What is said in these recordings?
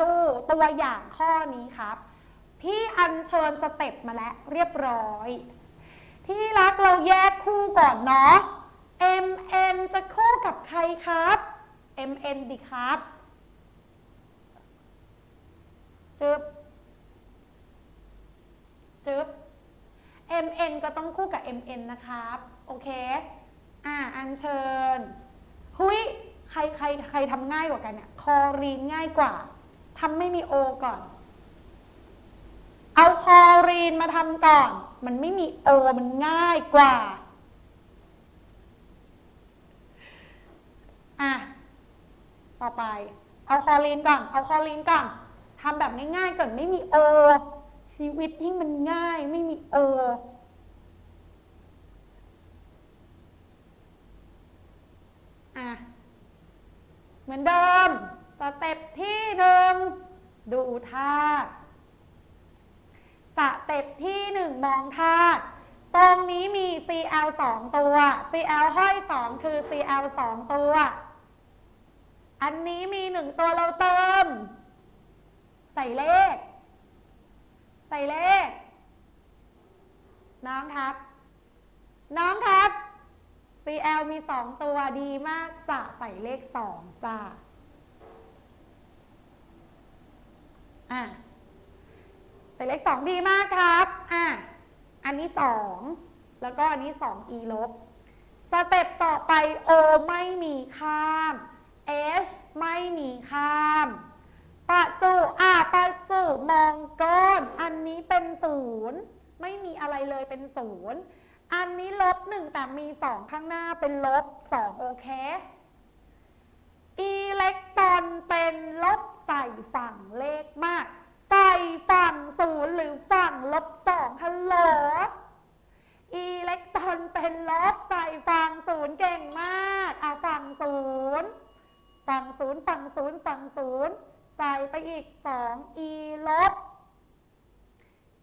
ดูตัวอย่างข้อนี้ครับ พี่อัญเชิญสเต็ปมาแล้วเรียบร้อย ที่รักเราแยกคู่ก่อนเนาะ MN จะคู่กับใครครับ MN ดิครับจึ๊บจึ๊บ MN ก็ต้องคู่กับ MN นะครับ โอเค อ่า อัญเชิญ หุยใครใครใครทำง่ายกว่ากันเนี่ย คอรีนง่ายกว่า ทำไม่มีโอก่อน เอาคอรีนมาทำก่อน มันไม่มีโอมันง่ายกว่า อะ ต่อไป เอาคอรีนก่อน เอาคอรีนก่อนทำแบบง่ายๆก่อนไม่มีโอชีวิตที่มันง่ายไม่มีโออะเหมือนเดิม เต็ปที่หนึ่งดูธาตุสเต็ปที่หนึ่งมองธาตุตรงนี้มี Cl 2 ตัว Cl ห้อย 2 คือ Cl 2 ตัว อันนี้มีหนึ่งตัวเราเติม ใส่เลข ใส่เลข น้องครับ น้องครับ CL มี 2 ตัวดีมากจะใส่เลข 2จ้า อะใส่เลข2ดีมากครับอะอันนี้2แล้วก็อันนี้2 e ลบสเต็ปต่อไป O ไม่มีข้าม H ไม่มีข้ามปะจุอะปะจุมองก้อนอันนี้เป็นศูนย์ไม่มีอะไรเลยเป็นศูนย์อันนี้ลบหนึ่งแต่มีสองข้างหน้าเป็นลบสองโอเคอิเล็ก นเป็นลบใส่ฝั่งเลขมาก ใส่ฝั่งศูนย์หรือฝั่งลบสองฮัลโหลอิเล็กตรอนเป็นลบใส่ฝั่งศูนย์เก่งมากอะฝั่งศูนย์ฝั่งศูนย์ฝั่งศูนย์ฝั่งศูนย์ใส่ไปอีก2 e ลบ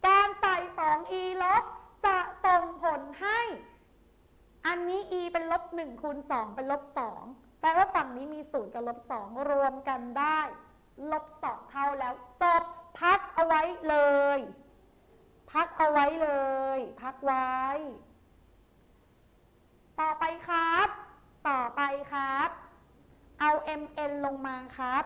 การใส่2 e ลบจะส่งผลให้ อันนี้ e เป็นลบ1คูณ2เป็นลบ2 แปลว่าฝั่งนี้มี0กับลบสองรวมกันได้ ลบสองเท่าแล้วจบพักเอาไว้เลย พักเอาไว้เลย พักไว้ ต่อไปครับ ต่อไปครับ เอา mn ลงมาครับ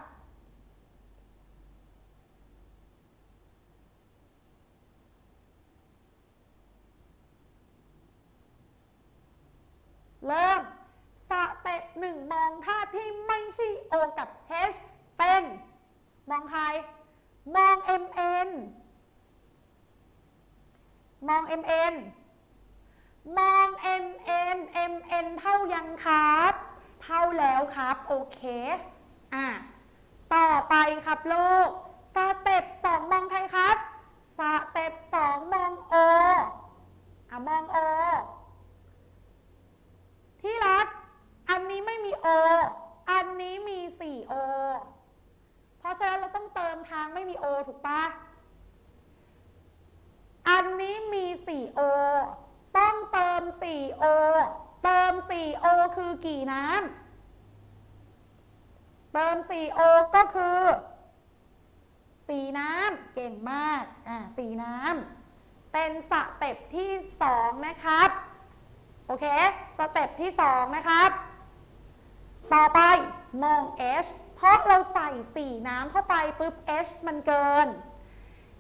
เริ่ม สเต็ปหนึ่งมองท่า ที่ไม่ใช่ O กับ H เป็นมองใคร มอง MN มอง MN มอง MN MN เท่ายังครับ เท่าแล้วครับ โอเค อะ ต่อไปครับลูก สเต็ปสองมองใครครับ สเต็ปสองมอง O อะ มอง O ที่รัก อันนี้ไม่มี O อันนี้มี 4O เพราะฉะนั้นเราต้องเติมทางไม่มี O ถูกปะอันนี้มี 4O ต้องเติม 4O เติม 4O คือกี่น้ำ เติม 4O ก็คือ4น้ำ เก่งมาก อ่า4น้ำ เป็นสเต็ปที่ 2 นะครับ โอเค สเต็ปที่ 2 นะครับ ต่อไปมอง H เพราะเราใส่4น้ำเข้าไปปุ๊บ H มันเกิน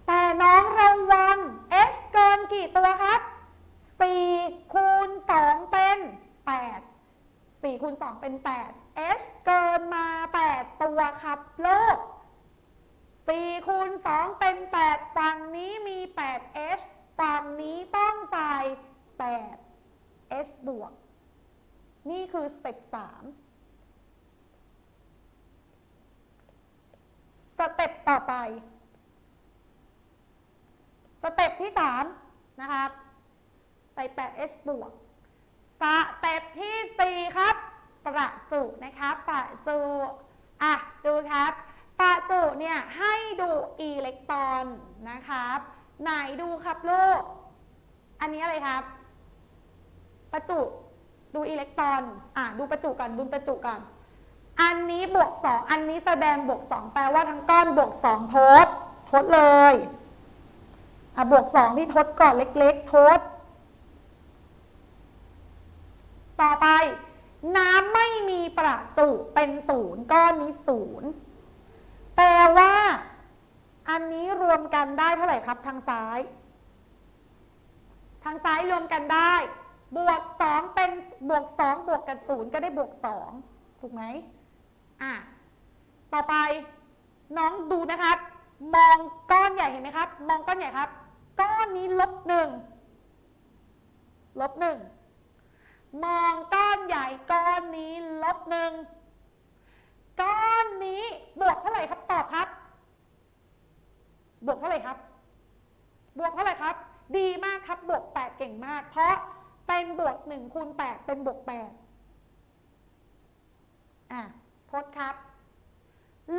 แต่น้องระวัง H เกินกี่ตัวครับ 4 คูณ 2 เป็น 8 4 คูณ 2 เป็น 8 H เกินมา 8 ตัวครับโลก4คูณ 2 เป็น 8 ฝั่งนี้มี 8 H ฝั่งนี้ต้องใส่ 8 H บวก นี่คือสเต็ป3สเต็ปต่อไป สเต็ปที่3นะครับ ใส่ 8H บวก สเต็ปที่4ครับ ประจุนะครับ ประจุ อะ ดูครับ ประจุเนี่ยให้ดูอิเล็กตรอนนะครับ ไหนดูครับลูก อันนี้อะไรครับ ประจุ ดูอิเล็กตรอน อะ ดูประจุก่อน ดูประจุก่อน อันนี้บวกสองอันนี้แสดงบวกสองแปลว่าทั้งก้อนบวกสองทด ทดเลยอะบวกสองที่ทดก่อนเล็ก ๆ ทด ต่อไป น้ำไม่มีประจุเป็นศูนย์ก้อนนี้ศูนย์แปลว่า อันนี้รวมกันได้เท่าไหร่ครับทางซ้าย ทางซ้ายรวมกันได้ บวกสองเป็นบวกสองบวกกับศูนย์ก็ได้บวกสองถูกไหม อะต่อไปน้องดูนะครับ มองก้อนใหญ่เห็นไหมครับ มองก้อนใหญ่ครับ ก้อนนี้ลบหนึ่งลบหนึ่งมองก้อนใหญ่ก้อนนี้ลบหนึ่งก้อนนี้บวกเท่าไหร่ครับตอบครับ บวกเท่าไหร่ครับ บวกเท่าไหร่ครับ ดีมากครับบวกแปดเก่งมาก เพราะเป็นบวกหนึ่งคูณแปดเป็นบวกแปดอะ ทดครับ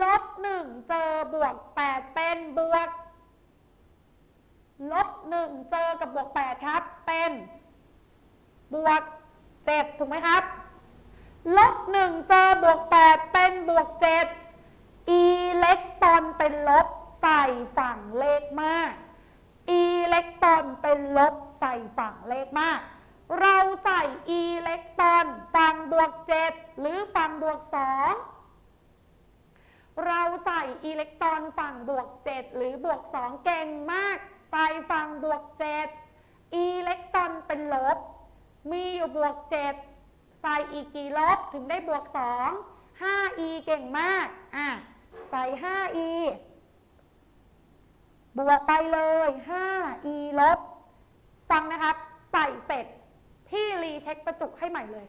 ลบหนึ่งเจอบวกแปดเป็นบวก ลบหนึ่งเจอกับบวกแปดครับ เป็นบวกเจ็ดถูกไหมครับ ลบหนึ่งเจอบวกแปดเป็นบวกเจ็ดอิเล็กตรอนเป็นลบใส่ฝั่งเลขมาก อิเล็กตรอนเป็นลบใส่ฝั่งเลขมาก เราใส่อิเล็กตรอนฝั่งบวกเจ็ดหรือฝั่งบวกสองเราใส่อิเล็กตรอน ฝั่งบวก 7 หรือบวก 2 เก่งมากใส่ฝั่งบวก 7 อิเล็กตรอนเป็นลบ มีอยู่บวก7ใส่อีกกี่ลบถึงได้บวก 2 5e เก่งมาก อะ ใส่ 5e บวกไปเลย 5e ลบ ฟังนะครับ ใส่เสร็จ พี่รีเช็คประจุให้ใหม่เลย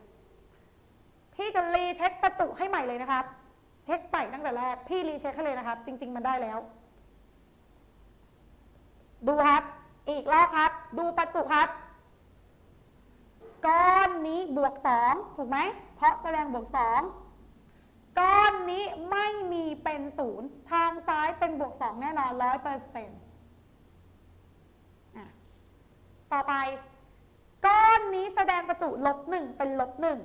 พี่จะรีเช็คประจุให้ใหม่เลยนะครับ เช็คไปตั้งแต่แรก พี่รีเช็คให้เลยนะครับ จริง ๆ มันได้แล้ว ดูครับ อีกรอบครับ ดูประจุครับ ก้อนนี้บวกสองถูกไหม เพราะแสดงบวกสองก้อนนี้ไม่มีเป็นศูนย์ทางซ้ายเป็นบวกสองแน่นอนร้อยเปอร์เซ็นต์ต่อไป ก้อนนี้แสดงประจุลบหนึ่งเป็นลบหนึ่ง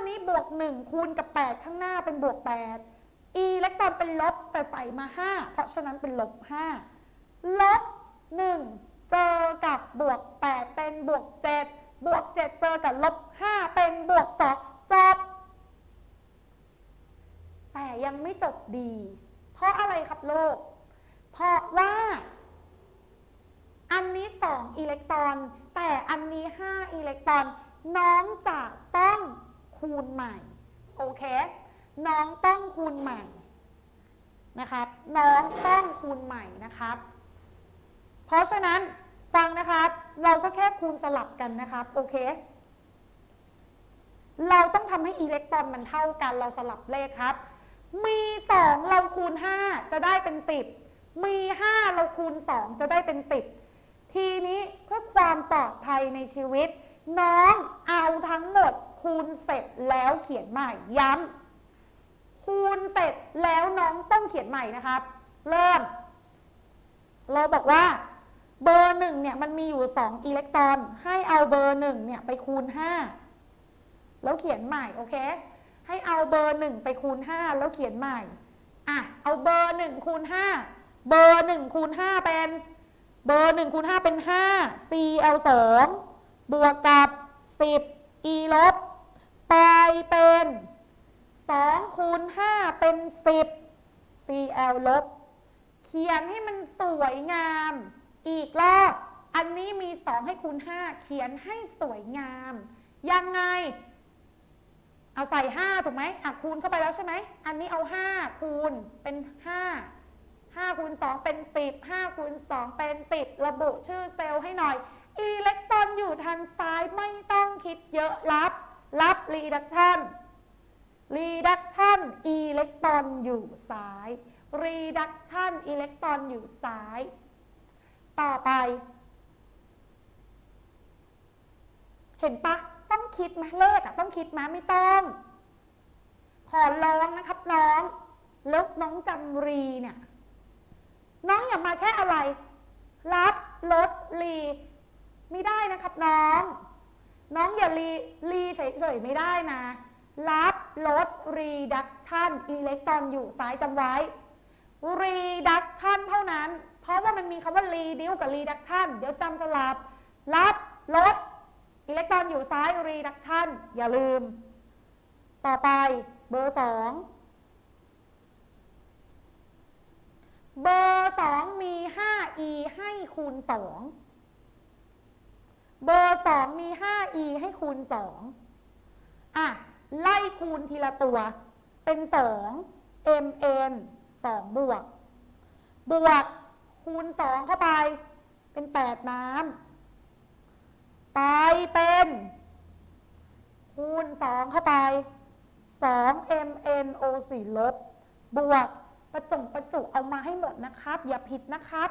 นนี้บวก 1 คูณกับ 8 ข้างหน้าเป็นบวก 8 e เล็กตรอนเป็นลบแต่ใส่มา 5 เพราะฉะนั้นเป็นลบ 5 ลบ 1 เจอกับบวก 8 เป็นบวก 7 บวก 7 เจอกับลบ 5 เป็นบวก 2 จบ แต่ยังไม่จบดี เพราะอะไรครับโลกเพราะว่า อันนี้ 2 อิเล็กตรอน แต่อันนี้ 5 อิเล็กตรอนน้องจะต้อง คูณใหม่ โอเค น้องต้องคูณใหม่นะครับ น้องต้องคูณใหม่นะครับ เพราะฉะนั้นฟังนะครับ เราก็แค่คูณสลับกันนะครับ โอเค เราต้องทำให้อิเล็กตรอนมันเท่ากัน เราสลับเลขครับ มี 2 เราคูณ 5 จะได้เป็น 10 มี 5 เราคูณ 2 จะได้เป็น 10 ทีนี้เพื่อความปลอดภัยในชีวิต น้องเอาทั้งหมด คูณเสร็จแล้วเขียนใหม่ย้ำคูณเสร็จแล้วน้องต้องเขียนใหม่นะครับ เริ่ม เราบอกว่าเบอร์หนึ่งเนี่ยมันมีอยู่ 2 อิเล็กตรอน ให้เอาเบอร์หนึ่งเนี่ยไปคูณ 5 แล้วเขียนใหม่โอเค ให้เอาเบอร์หนึ่งไปคูณ 5 แล้วเขียนใหม่อะเอาเบอร์หนึ่งคูณ 5 เบอร์หนึ่งคูณ 5 เป็น เบอร์หนึ่งคูณ 5 เป็น 5 cl 2บวกกับ 10 e ลบ 2คูณ5เป็น 10 cl ลบ เขียนให้มันสวยงาม อีกรอบอันนี้มี 2 ให้คูณ 5 เขียนให้สวยงาม ยังไง เอาใส่ 5 ถูกไหมอะคูณเข้าไปแล้วใช่ไหม อันนี้เอา 5 คูณเป็น 5 5คูณ2เป็น 10 5คูณ2เป็น 10 ระบุชื่อเซลล์ให้หน่อย อิเล็กตรอนอยู่ทางซ้ายไม่ต้องคิดเยอะรับ รับ reduction reduction อิเล็กตรอนอยู่ซ้าย reduction อิเล็กตรอนอยู่ซ้าย ต่อไป เห็นปะต้องคิดไหมเลขอะต้องคิดไหมไม่ต้องขอร้องนะครับน้องแล้วน้องจำรีเนี่ย น้องอย่ามาแค่อะไร รับลดรี ไม่ได้นะครับน้อง น้องอย่ารีรีเฉยๆไม่ได้นะ รับ ลด reduction อิเล็กตรอนอยู่ซ้ายจำไว้ reduction เท่านั้น เพราะว่ามันมีคำว่า reduce กับ reduction เดี๋ยวจำสลับ รับลดอิเล็กตรอนอยู่ซ้าย reduction อย่าลืม ต่อไปเบอร์2เบอร์2มี 5e ให้คูณ 2 เบอร์2มี 5e ให้คูณ2อะ ไล่คูณทีละตัว เป็น 2 mn 2 บวก บวกคูณ 2 เข้าไป เป็น 8 น้ำไปเป็น คูณ 2 เข้าไป 2 mno 4 ลบบวกประจงประจุเอามาให้หมดนะครับ อย่าผิดนะครับ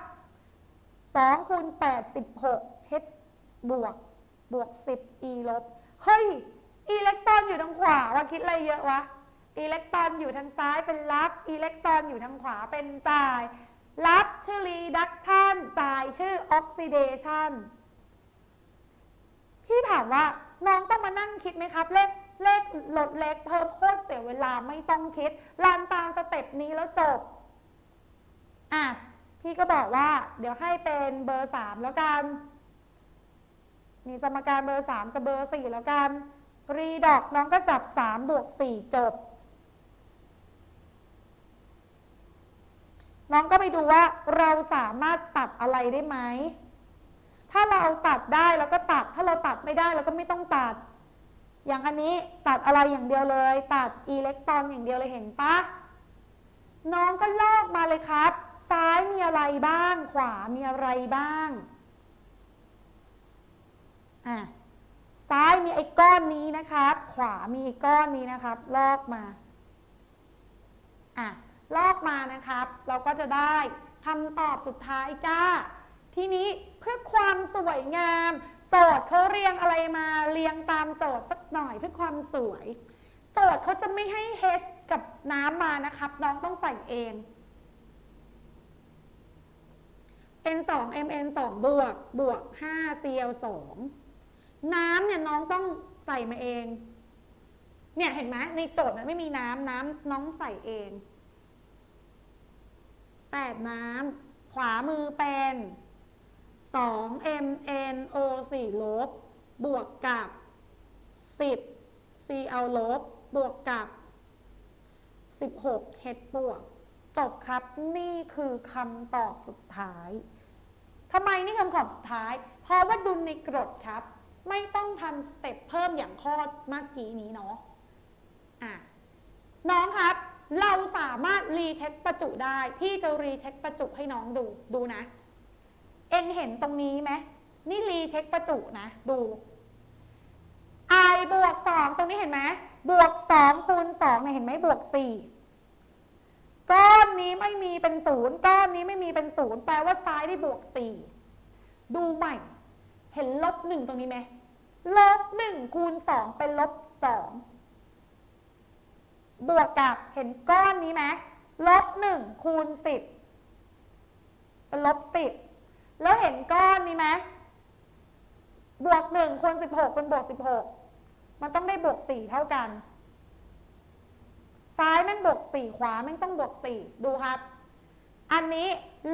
2คูณ8 16 h บวก บวก 10 e ลบ เฮ้ย อิเล็กตรอนอยู่ทางขวาว่าคิดอะไรเยอะวะอิเล็กตรอนอยู่ทางซ้ายเป็นรับอิเล็กตรอนอยู่ทางขวาเป็นจ่าย รับชื่อ reduction จ่ายชื่อ oxidation พี่ถามว่าน้องต้องมานั่งคิดไหมครับ เลขเลขลดเล็กเพิ่มโคตรเสียเวลาไม่ต้องคิดรันตามสเต็ปนี้แล้วจบ อะ พี่ก็บอกว่า เดี๋ยวให้เป็นเบอร์3แล้วกัน นี่สมการเบอร์3กับเบอร์4แล้วกัน รีดอกน้องก็จับ3บวก4จบ น้องก็ไปดูว่าเราสามารถตัดอะไรได้ไหม ถ้าเราตัดได้เราก็ตัด ถ้าเราตัดไม่ได้เราก็ไม่ต้องตัด อย่างอันนี้ตัดอะไรอย่างเดียวเลย ตัดอิเล็กตรอนอย่างเดียวเลยเห็นปะน้องก็ลอกมาเลยครับ ซ้ายมีอะไรบ้าง ขวามีอะไรบ้าง อะ ซ้ายมีไอ้ก้อนนี้นะครับ ขวามีไอ้ก้อนนี้นะครับ ลอกมา อะ ลอกมานะครับ เราก็จะได้คำตอบสุดท้ายจ้า ทีนี้เพื่อความสวยงาม โจทย์เขาเรียงอะไรมา เรียงตามโจทย์สักหน่อยเพื่อความสวย โจทย์เขาจะไม่ให้ H กับน้ำมานะครับ น้องต้องใส่เองเป็น2 mn 2บวกบวก5 cl 2 น้ำเนี่ยน้องต้องใส่มาเอง เนี่ยเห็นไหมในโจทย์มันไม่มีน้ำน้ำน้องใส่เอง8น้ำขวามือเป็น2 mno 4ลบ บวกกับ10 cl ลบ บวกกับ16 h บวก จบครับนี่คือคำตอบสุดท้ายทำไมนี่คำตอบสุดท้าย เพราะว่าดุลในกรดครับ ไม่ต้องทำสเต็ปเพิ่มอย่างข้อเมื่อกี้นี้เนาะอะน้องครับ เราสามารถรีเช็คประจุได้ พี่จะรีเช็คประจุให้น้องดูดูนะ เอ็นเห็นตรงนี้ไหมนี่รีเช็คประจุนะ ดู i บวก2ตรงนี้เห็นไหมบวก2คูณ2เนี่ยเห็นไหมบวก4ก้อนนี้ไม่มีเป็นศูนย์ก้อนนี้ไม่มีเป็นศูนย์แปลว่าซ้ายได้บวก4ดูใหม่ เห็นลบ1ตรงนี้ไหม ลบ1คูณ2เป็นลบ2บวกกับเห็นก้อนนี้ไหมลบ1คูณ10เป็นลบ10แล้วเห็นก้อนนี้ไหมบวก1คูณ16เป็นบวก16มันต้องได้บวก4เท่ากัน ซ้ายแม่งบวก4ขวาแม่งต้องบวก4ดูครับ อันนี้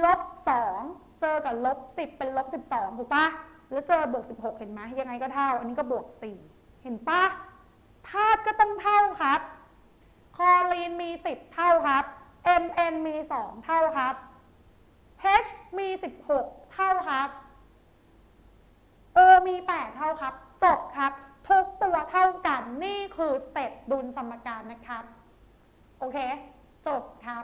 ลบ2เจอกับลบ10เป็นลบ12ถูกปะ แล้วเจอบวก 16 เห็นไหมยังไงก็เท่า อันนี้ก็บวก 4 เห็นปะธาตุก็ต้องเท่าครับ คอรีนมี 10 เท่าครับ Mn มี 2 เท่าครับ H มี 16 เท่าครับ O มี 8 เท่าครับ จบครับ ทุกตัวเท่ากัน นี่คือสเต็ปดุลสมการนะครับ โอเค จบครับ